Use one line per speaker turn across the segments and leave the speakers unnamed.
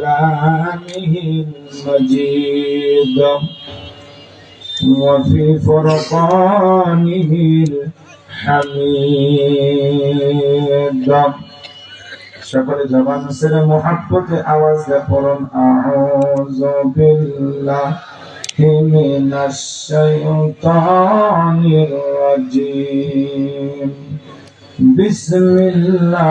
كلامه المجيد وفي فرقانه الحميد সকলে জবান ছেড়ে মোহাব্বতে আওয়াজ দিয়ে পড়ুন আউযু বিল্লাহি মিনাশ শাইতানির রাজিম বিসমিল্লাহির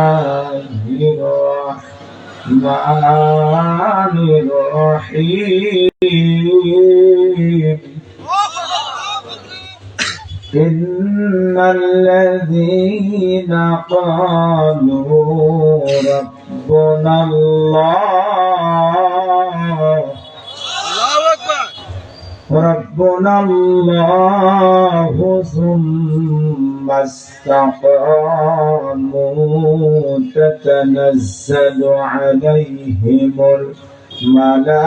রাহমানির الرحمن الرحيم إن الذين قالوا ربنا الله ربنا الله ثم استقاموا تتنزل عليهم الملائكة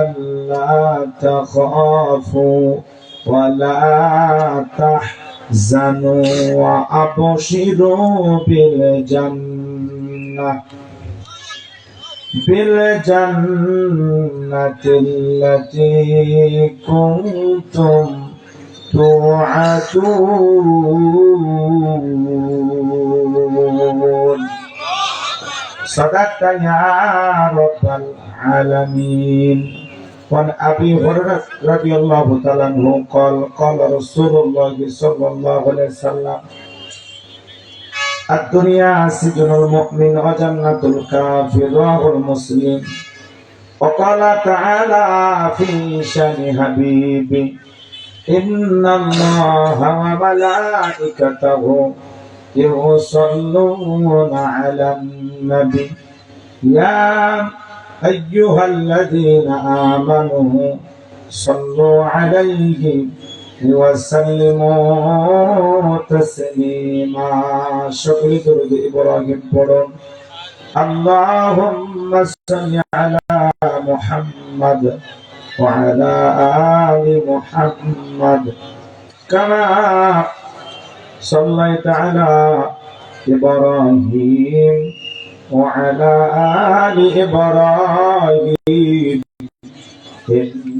ألا تخافوا ولا تحزنوا وأبشروا بالجنة بالجنة التي كنتم توعدون صدقت يا رب العالمين وعن ابي هريره رضي الله تعالى عنه قال قال رسول الله صلى الله عليه وسلم الدنيا سجن المؤمن وجنة الكافر رواه المسلم وقال تعالى في شان حبيبي إن الله وملائكته يصلون على النبي يا أيها الذين آمنوا صلوا عليه وسلموا تسليما شكر درود إبراهيم بڑھن اللهم صل على محمد وعلى آل محمد كما صليت على إبراهيم وعلى آل إبراهيم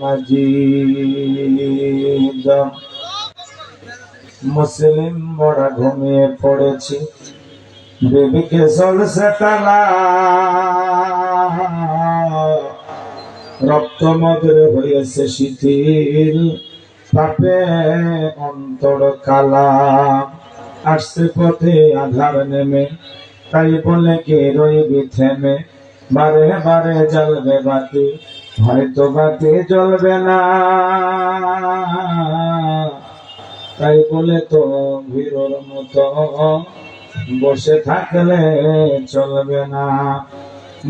মাজিদ। মুসলিম মোরা ঘুমিয়ে পড়েছি। বিবিকে চলছে তালা। রক্ত মদের হয়েছে শিথিল। পাপে অন্তর কালা। আসছে পথে আধার নেমে। তাই বলে কে রইবি থেমে? বারে বারে জ্বলবে বাতি। হয়তো বাতি জ্বলবে না। তাই বলে তো ভিড়র মতো বসে থাকলে চলবে না।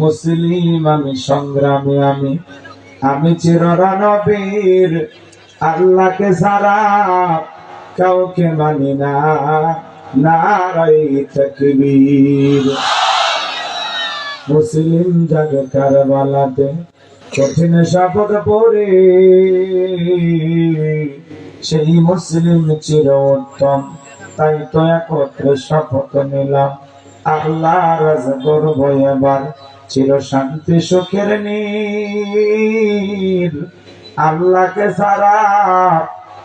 মুসলিম আমি, সংগ্রামী আমি আমি চিররণবীর, আল্লাহকে সারা কাউকে মানি না। নারাই তকবীর। মুসলিম জাগে কারবালাতে কঠিন শপথ পরে সেই মুসলিম চির উত্তম তাই তো একত্রে শপথ নিলাম। আল্লাহ রাজ করব এবার চির শান্তি সুখের নীল আল্লাহকে সারা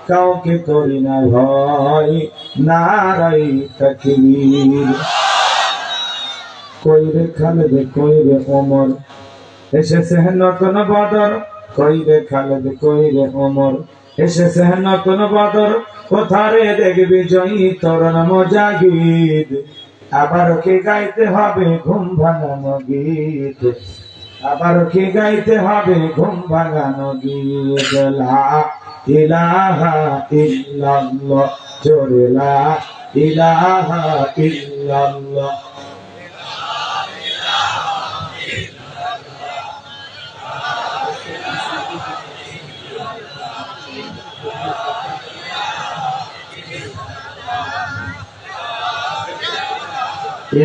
কাউকে করি না ভয় নারাই তকবীর। কইরে খালেদ, কইরে ওমর এসেছে নতুন বদর কইরে খালেদ কইরে ওমর। এসেছে নতুন বদর, কোথারে দেখবি জয়ী তরুণ মজাগিদ আবার কি গাইতে হবে ঘুম ভাঙানো গীত? আবার কি গাইতে হবে ঘুম ভাঙানো গীত? লা ইলাহা ইল্লাল্লাহ, জোরে লা ইলাহা ইল্লাল্লাহ।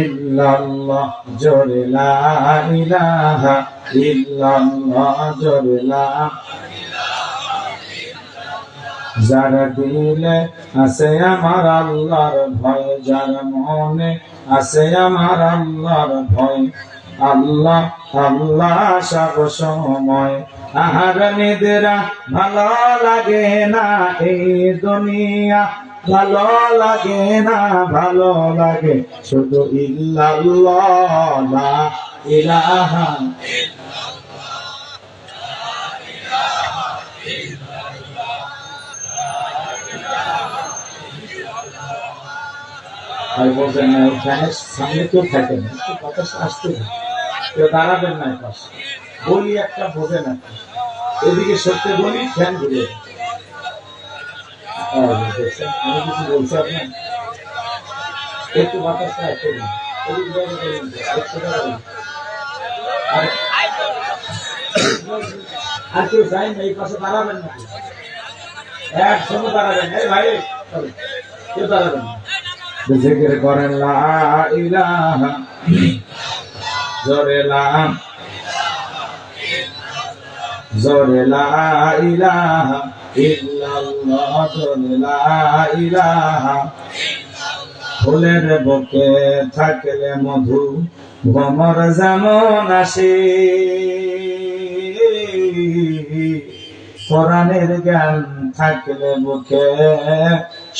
ইল্লাল্লাহ জোরে লা ইলাহা ইল্লাল্লাহ জোরে লা। যার দিলে আছে আমার আল্লাহর ভয়, যার মনে আছে আমার আল্লাহর ভয়। আল্লাহ আল্লাহ সব সময় আহার নিদেরা ভালো লাগে না এই দুনিয়া। ভালো লাগে না, ভালো লাগে। শুধু ইল্লাল্লাহ বলছেন না কেউ দাঁড়াবেন না বলি একটা বোঝে না। এদিকে সত্যি বলি, ফ্যান ঘুরে? আমি কিছু বলছি আপনার একটু বাতাসটা একটু। আর- কেউ যাই না এই পাশে দাঁড়াবেন না একসঙ্গে দাঁড়াবেন এই ভাই কেউ দাঁড়াবেন না জিকির করেন লা ইলাহা জোরে লা জোরে লা ইলাহা ফুলের বুকে থাকলে মধু ভমর যেমন আসে। কোরআনের জ্ঞান থাকলে বুকে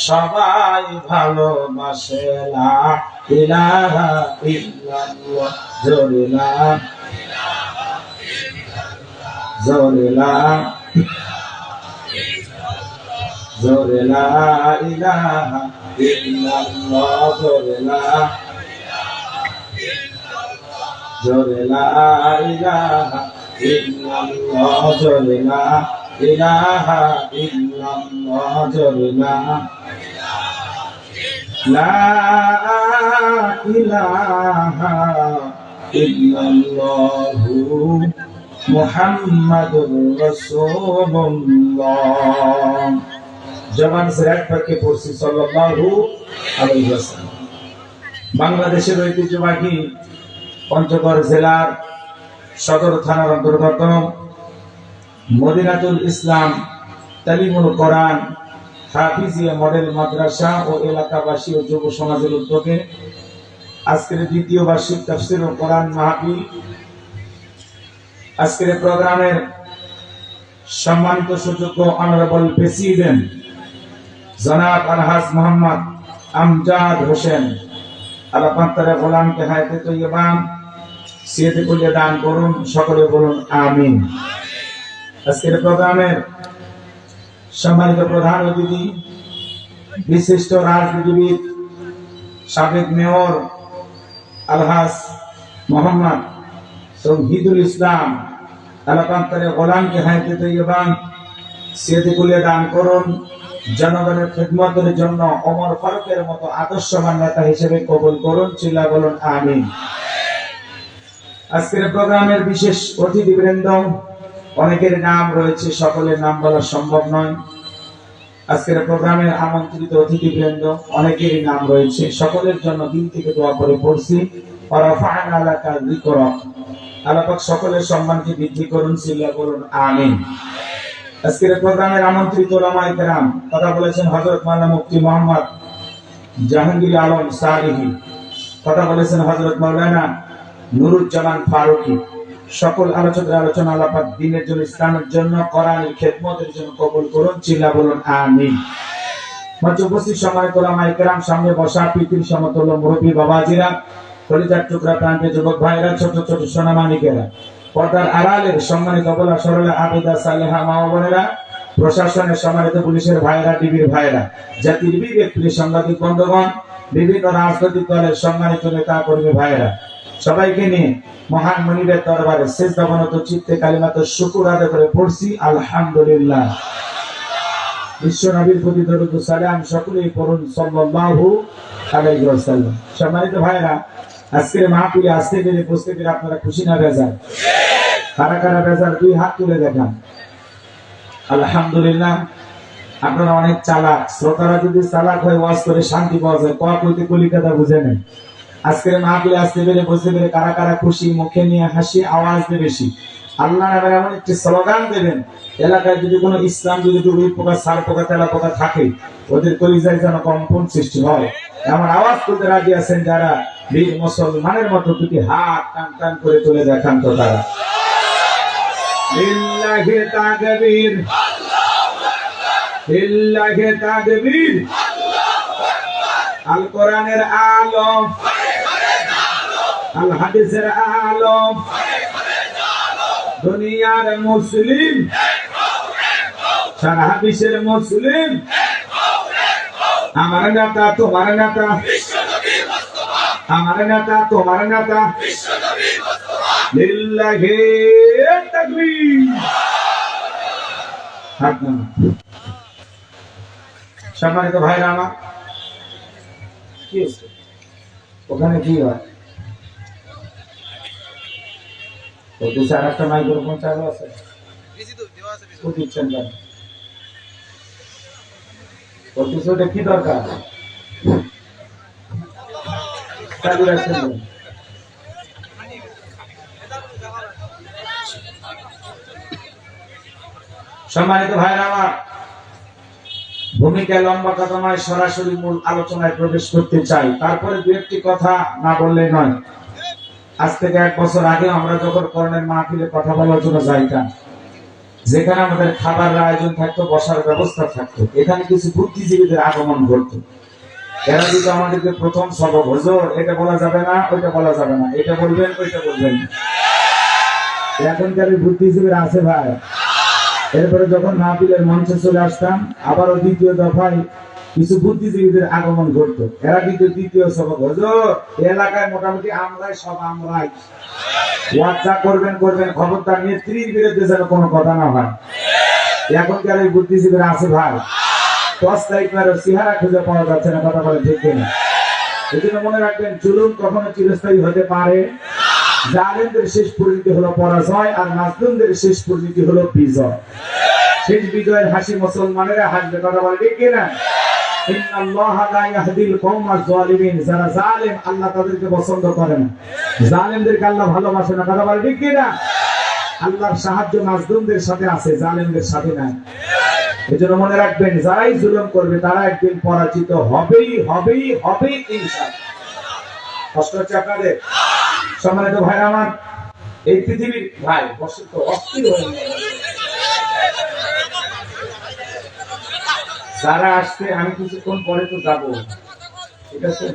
সবাই ভালোবাসে। লা ইলাহা জোরে লা ইলাহা ইল্লাল্লাহ, জোরে লা জোরে লা ইলাহা ইল্লাল্লাহ, জোরে লা ইলাহা ইল্লাল্লাহ, জোরে লা লা ইলাহা ইল্লাল্লাহু জবান পড়ছি আলাইহি ওয়াসাল্লাম। বাংলাদেশের ঐতিহ্যবাহী পঞ্চগড় জেলার সদর থানার অন্তর্গত মদিনাতুল ইসলাম তালিমুল কোরআন হাফিজিয়া মডেল মাদ্রাসা ও এলাকাবাসী ও যুব সমাজের উদ্যোগে আজকের দ্বিতীয় বার্ষিক তাফসির ও কোরআন মাহফিল আজকের প্রোগ্রামের সম্মানিত সুযোগ্য অনারেবল প্রেসিডেন্ট জনাব আলহাজ মোহাম্মদ আমজাদ হোসেন। আল্লাহ পান্তরে গোলামকে হায়তে তৈবান সিয়েতে কুলিয়ে দান করুন, সকলে বলুন আমিন। আজকের প্রোগ্রামের সম্মানিত প্রধান অতিথি, বিশিষ্ট রাজনীতিবিদ, সাবেক মেয়র আলহাজ মোহাম্মদ শহীদুল ইসলাম, আলাপান্তরে গোলামকে হাইতে তৈবান সিয়েতে কুলিয়ে দান করুন জনগণের খেদমতের জন্য অমর ফারুকের মতো আদর্শবান নেতা হিসেবে কবুল করুন, চিল্লা বলুন, আমিন। আজকের প্রোগ্রামের বিশেষ অতিথিবৃন্দ, অনেকের নাম রয়েছে, সকলের নাম বলা সম্ভব নয়। আজকের প্রোগ্রামের আমন্ত্রিত অতিথিবৃন্দ, অনেকেরই নাম রয়েছে, সকলের জন্য দিন থেকে দোয়া করে পড়ছি। ওয়ারাফা'না লাকা যিকরাক। আল্লাহ পাক সকলের সম্মানকে বৃদ্ধি করুন সিল্লা বলুন, আমিন। আজকের প্রোগ্রামের আমন্ত্রিত কেরাম কথা বলেছেন মুফতি মোহাম্মদ জাহাঙ্গীর আলম কথা বলেছেন নুরুজ্জামান সকল আলোচনা আলাপাক দিনের জন্য, ইসলামের জন্য খেদমতের জন্য কবুল করুন, চিল্লা বলুন মঞ্চে উপস্থিত সময় কেরাম সামনে বসা পৃথিবীর সমতুল্য মুরব্বী বাবাজিরা, কলিজার টুকরা প্রান্তে যুবক ভাইরা ছোট ছোট সোনামানিকেরা। পর্দার আড়ালের সম্মানিত বলা সরলা আবিদা সালেহা মা বোনেরা, প্রশাসনের সম্মানিত পুলিশের ভাইরা ডিবির ভাইরা জাতির বিবেক, প্রিয় সাংবাদিক বন্ধুগণ, বিভিন্ন রাজনৈতিক দলের সম্মানিত নেতা কর্মী ভাইরা সবাইকে নিয়ে মহান মনিরের দরবারে শেষ দমনত চিত্তে কালিমাত শুকুর আদায় করে পড়ছি, আলহামদুলিল্লাহ। বিশ্ব নবীর প্রতি দরুদ সালাম সকলেই পড়ুন সাল্লাল্লাহু আলাইহি ওয়াসাল্লাম। সম্মানিত ভাইরা আজকের মাহফিলে আসতে পেরে বসতে পেরে আপনারা খুশি না, বেজার? কারা কারা বেজার? দুই হাত তুলে দেখান। আলহামদুলিল্লাহ, আপনারা অনেক চালাক। শ্রোতারা যদি চালাক হয়ে ওয়াজ করে শান্তি পাওয়া যায় ক কইতে কলিকাতা বুঝে নেন আজকের মাহফিলে আসতে পেরে বসতে পেরে কারা কারা খুশি, মুখে নিয়ে হাসি, আওয়াজ দিয়ে বেশি? আল্লাহ নামের এমন একটি স্লোগান দেবেন, এলাকায় যদি কোনো ইসলাম যদি ডুবি পোকা সার পোকা তেলা পোকা থাকে, ওদের কলিজায় যেন কম্পন সৃষ্টি হয়। এমন আওয়াজ করতে রাজি আছেন যারা বীর মুসলমানের মতো দুটি হাত টান টান করে তুলে দেখান তো তারা। দুনিয়ার মুসলিম। সারা বিশ্বের মুসলিম। আমার নেতা, তোমার নেতা। আমার নেতা, তোমার নেতা। লিল্লাহি তাকবীর। সম্মানিত ভাইরা আমার, কি ওখানে কি হয়? একটা মাইক্রোফোন চালু আছে। দিচ্ছেন কি দরকার? সম্মানিত ভাইরা আমার ভূমিকা লম্বা কথা নয়, সরাসরি মূল আলোচনায় প্রবেশ করতে চাই। তারপরে দু একটি কথা না বললে নয়। আজ থেকে এক বছর আগে আমরা যখন করণের মাহফিলে কথা বলার জন্য যাইতাম, যেখানে আমাদের খাবার আয়োজন থাকতো, বসার ব্যবস্থা থাকতো, এখানে কিছু বুদ্ধিজীবীদের আগমন ঘটতো। এরা যদি আমাদেরকে প্রথম এটা বলা যাবে না, ওইটা বলা যাবে না, এটা বলবেন, ওইটা বলবেন। এখনকার আছে ভাই। এরপরে যখন মঞ্চে চলে আসতাম, আবারও দ্বিতীয় দফায় কিছু বুদ্ধিজীবীদের আগমন ঘটতো। এরা কিন্তু দ্বিতীয় সবক হজর এলাকায় মোটামুটি আমরাই সব আমরাই। যা করবেন করবেন, খবরদার নেত্রীর বিরুদ্ধে যেন কোনো কথা না হয়। এখনকার এই বুদ্ধিজীবীরা আছে ভাই। সিহারা খুঁজে পাওয়া যাচ্ছে না, কথা বলে ঠিক কিনা? এই জন্য মনে রাখবেন চুলুন কখনো চিরস্থায়ী হতে পারে। জালেমদের শেষ পরিণতি হলো পরাজয়, আর মাজলুমদের শেষ পরিণতি হলো বিজয়। শেষ বিজয়ের হাসি মুসলমানেরা হাসবে, কথা বলে ঠিক যারা জালেম, আল্লাহ তাদেরকে পছন্দ করে না। জালেমদেরকে আল্লাহ ভালোবাসে না কিনা? আল্লাহর সাহায্য মাজলুমদের সাথে আছে, জালেমদের সাথে নাই। এজন্য মনে রাখবেন, যারাই জুলুম করবে তারা একদিন পরাজিত হবেই হবেই হবেই ইনশাআল্লাহ। কষ্ট হচ্ছে আপনাদের, সম্মানিত ভাই আমার, এই পৃথিবীর, ভাই, বসে তো অস্থির হয়ে। যারা আসছে, আমি কিছুক্ষণ পরে তো যাব। ঠিক আছে?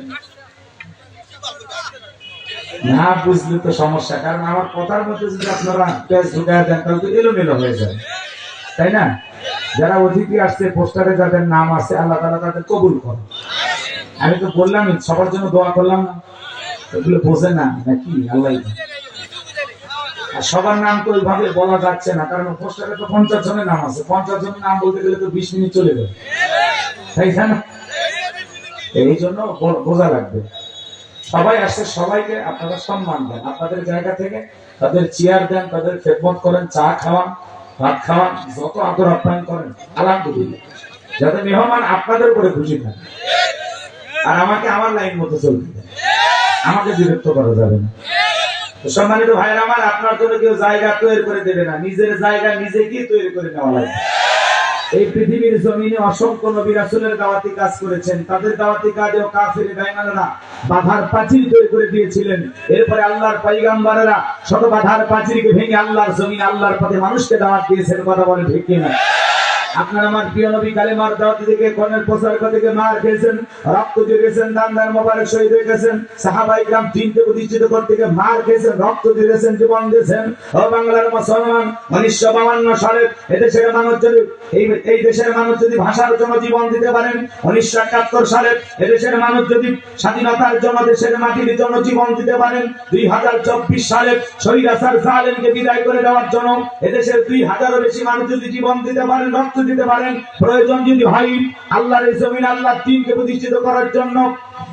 না বুঝলে তো সমস্যা, কারণ আমার কথার মধ্যে যদি আপনারা ঢুকায় দেন, তাহলে তো এলোমেলো হয়ে যায়। তাই না? যারা অতিথি আসছে, পোস্টারে যাদের নাম আছে, আল্লাহ তালা তাদের কবুল করে আমি তো বললামই, সবার জন্য দোয়া করলাম না। এগুলো বোঝে না, নাকি? আল্লাহ সবার নাম তো ওইভাবে বলা যাচ্ছে না, কারণ পোস্টারে তো পঞ্চাশ জনের নাম আছে। পঞ্চাশ জনের নাম বলতে গেলে তো বিশ মিনিট চলে যাবে। তাই না? এই জন্য বোঝা লাগবে। সবাই আসছে, সবাইকে আপনারা সম্মান দেন। আপনাদের জায়গা থেকে তাদের চেয়ার দেন, তাদের খেদমত করেন, চা খাওয়ান। ভাত খাওয়ান যত আদর আপ্যায়ন করেন, আলহামদুলিল্লাহ। যাতে মেহমান আপনাদের উপরে খুশি থাকে। আর আমাকে আমার লাইন মতো চলতে দেয়। আমাকে বিরক্ত করা যাবে না। সম্মানিত ভাইয়ের আমার, আপনার জন্য কেউ জায়গা তৈরি করে দেবে না। নিজের জায়গা নিজে কি তৈরি করে নেওয়া লাগবে। এই পৃথিবীর জমিনে অসংখ্য নবী রাসুলের দাওয়াতি কাজ করেছেন। তাদের দাওয়াতি কাজেও কাফির বেঈমানেরা বাধার প্রাচীর তৈরি করে দিয়েছিলেন। এরপরে আল্লাহর পাইগাম্বারেরা শত বাধার প্রাচীরকে ভেঙে আল্লাহর জমিন আল্লাহর পথে মানুষকে দাওয়াত দিয়েছেন। কথা বলে ঠিক কিনা? আপনার আমার উনিশশো ভাষার জন্য জীবন দিতে পারেন, উনিশশো একাত্তর সালে এদেশের মানুষ যদি স্বাধীনতার জন্য দেশের মাটির জন্য জীবন দিতে পারেন, দুই হাজার চব্বিশ সালে শহীদ আসার বিদায় করে দেওয়ার জন্য এদেশের দুই হাজারও বেশি মানুষ যদি জীবন দিতে পারেন, রক্ত দিতে পারেন। প্রয়োজন যদি হয়, আল্লাহর জমিন আল্লাহর দিনকে প্রতিষ্ঠিত করার জন্য।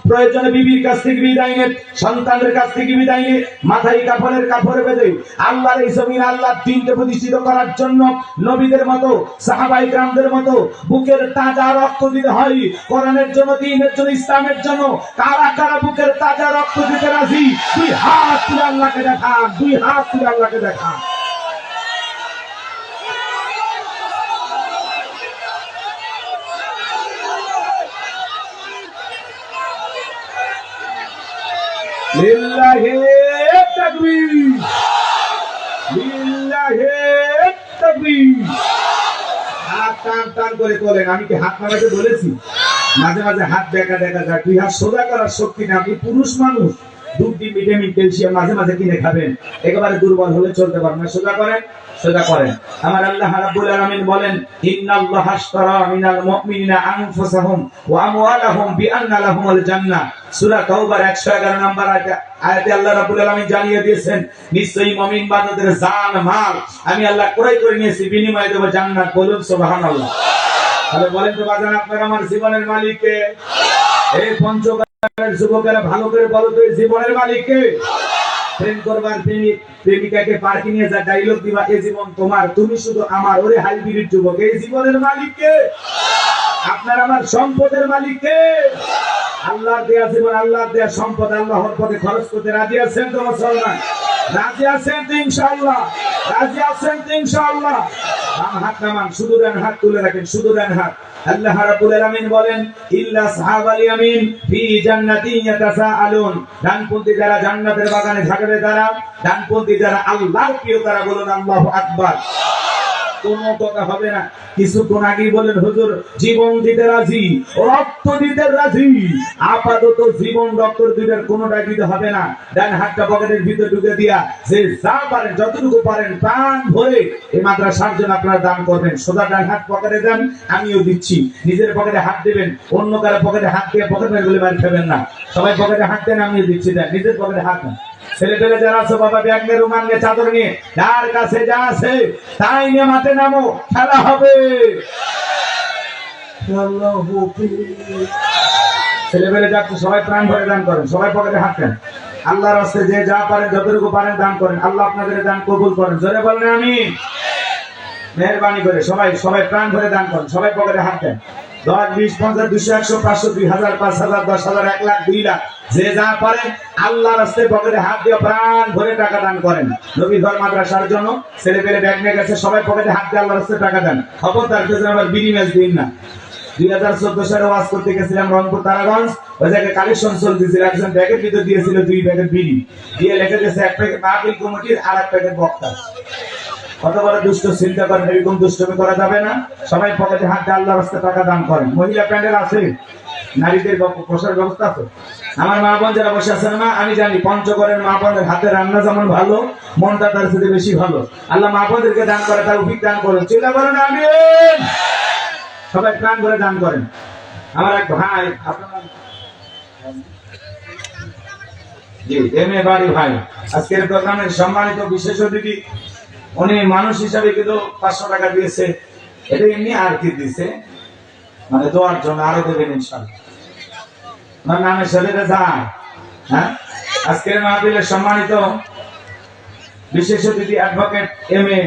প্রয়োজনে বিবির কাছ থেকে বিদায় নেন সন্তানের কাছ থেকে বিদায় নিয়ে মাথায় কাপড়ের কাপড় বেঁধে আল্লাহর এই জমিন আল্লাহর দিনকে প্রতিষ্ঠিত করার জন্য নবীদের মতো, সাহাবাই গ্রামদের মতো বুকের তাজা রক্ত দিতে হয়। কোরআনের জন্য, দিনের জন্য, ইসলামের জন্য কারা কারা বুকের তাজা রক্ত দিতে রাজি? দুই হাত তুলে আল্লাহকে দেখান দুই হাত তুলে আল্লাহকে দেখান লিল্লাহি তাকবীর। লিল্লাহে তাকবীর। হাত টান টান করে তোলেন, আমি কি হাত নামাতে বলেছি? মাঝে মাঝে হাত দেখা দেখা যায়, তুই হাত সোজা করার শক্তি না, আমি পুরুষ মানুষ। আল্লাহ বলেন, ইন্নাল্লাহ আশতারা মিনাল মুমিনিনা আনফুসাহুম ওয়া আমওয়ালাহুম বিআন্না লাহুমুল জান্নাহ। সূরা তাওবার 111 নম্বর আয়াতে আয়াতে আল্লাহ রাব্বুল আলামিন জানিয়ে দিয়েছেন আমি আল্লাহ ক্রয় করে নিয়েছি, বিনিময়ে বলুন আপনার আমার জীবনের মালিক এই পঞ্চকালের যুবকেরা ভালো করে বলো জীবনের মালিককে। প্রেম করবার প্রেমিক প্রেমিকাকে যা ডাইলগ দিবা জীবন তোমার। তুমি শুধু আমার, ওরে হাইব্রিড যুবক, এই জীবনের মালিককে। আপনার আমার সম্পদের মালিককে। আল্লাহ আল্লাহর দেয়া জীবন, আল্লাহর দেয়া সম্পদ, আল্লাহর পথে খরচ করতে রাজি আছেন তো মুসলমান? রাজি আছেন তো ইনশাআল্লাহ? রাজি আছেন তো ইনশাআল্লাহ? বাম হাত নামান, শুধু ডান হাত তুলে রাখেন, শুধু ডান হাত। আল্লাহ রাব্বুল আলামিন বলেন, ইল্লা সাহাবাল ইয়ামিন ফি জান্নাতিন ইয়াতাসাআলুন। ডানপন্থী যারা জান্নাতের বাগানে থাকবে তারা ডানপন্থী যারা আল্লাহর প্রিয়, তারা বলুন, আল্লাহু আকবার। কোনো কথা হবে না। কিছুক্ষণ আগেই বলেন হুজুর, জীবন দিতে রাজি, রক্ত দিতে রাজি। আপাতত জীবন রক্ত দুইটার কোনোটা দিতে হবে না। ডান হাতটা পকেটের ভিতরে ঢুকে দিয়া যে যা পারেন যতটুকু পারেন প্রাণ ভরে এই মাদ্রাসার জন্য আপনারা দান করবেন। সোজা ডান হাত পকেটে দেন, আমিও দিচ্ছি। নিজের পকেটে হাত দেবেন, অন্য কারও পকেটে হাত দিয়ে পকেট মেরে বলে বাড়ি খাবেন না। সবাই পকেটে হাত দেন, আমিও দিচ্ছি, দেন। নিজের পকেটে হাত দেন। ছেলে পেলে যারা আছো বাবা ব্যাগ নিয়ে রুমাল নিয়ে চাদর নিয়ে যার কাছে যা আছে তাই নিয়ে মাঠে নামো খেলা হবে। ছেলে পেলে যাচ্ছে সবাই প্রাণ ভরে দান করেন সবাই পকেটে হাত দেন। আল্লাহর রাস্তে যে যা পারেন যতটুকু পারেন দান করেন। আল্লাহ আপনাদের দান কবুল করেন। জোরে বলেন আমি মেহরবানি করে সবাই সবাই প্রাণ ভরে দান করেন সবাই পকেটে হাত দেন। দশ, বিশ, পঞ্চাশ, দুশো, একশো, পাঁচশো, দুই হাজার, পাঁচ হাজার, দশ হাজার, এক লাখ, দুই লাখ, যে যা পারেন আল্লাহ রাস্তায় পকেটে হাত দিয়ে প্রাণ ভরে টাকা দান করেন। নবী ঘর মাদ্রাসার জন্য ছেলে পেলে ব্যাগ নিয়ে গেছে, সবাই পকেটে হাত দিয়ে আল্লাহ রাস্তায় টাকা দেন। খবরদার কেউ আবার বিড়ি ম্যাচ দিন না। দুই হাজার চোদ্দ সালে ওয়াজ করতে গেছিলাম রংপুর, তারাগঞ্জ। ওই জায়গায় কালেকশন চলতেছিল, একজন ব্যাগের ভিতর দিয়েছিল দুই প্যাকেট বিড়ি দিয়ে লেখে দিয়েছে, এক প্যাকেট মাহফিল কমিটির আর এক প্যাকেট বক্তা। কত বড় দুষ্ট চিন্তা করেন এরকম দুষ্টমি করা যাবে না। সবাই পকেটে হাত আল্লাহ রাস্তায় টাকা দান করেন। মহিলা প্যান্ডেল আছে? নারীদের বসার ব্যবস্থা আছে? আমার মা বোন যারা বসে আছেন, মা, আমি জানি পঞ্চগড়ের মা বোনের হাতে রান্না যেমন ভালো, মনটা তার সাথে বেশি ভালো। আল্লাহ মা বোনদেরকে দান করে, তার অভিজ্ঞ দান করেন। চিন্তা করেন আমি সবাই প্রাণ করে দান করেন। আমার এক ভাই, আপনার জি, এম এ বাড়ি ভাই। আজকের প্রোগ্রামের সম্মানিত বিশেষ অতিথি উনি মানুষ হিসাবে কিন্তু পাঁচশো টাকা দিয়েছে। এটা এমনি আর কি দিছে মানে দোয়ার জন্য আরও দেবেন ইনশাল্লাহ আমার নামের সাথে যায়। হ্যাঁ? আজকের মাহফিলের সম্মানিত বিশেষ অতিথি অ্যাডভোকেট এম এ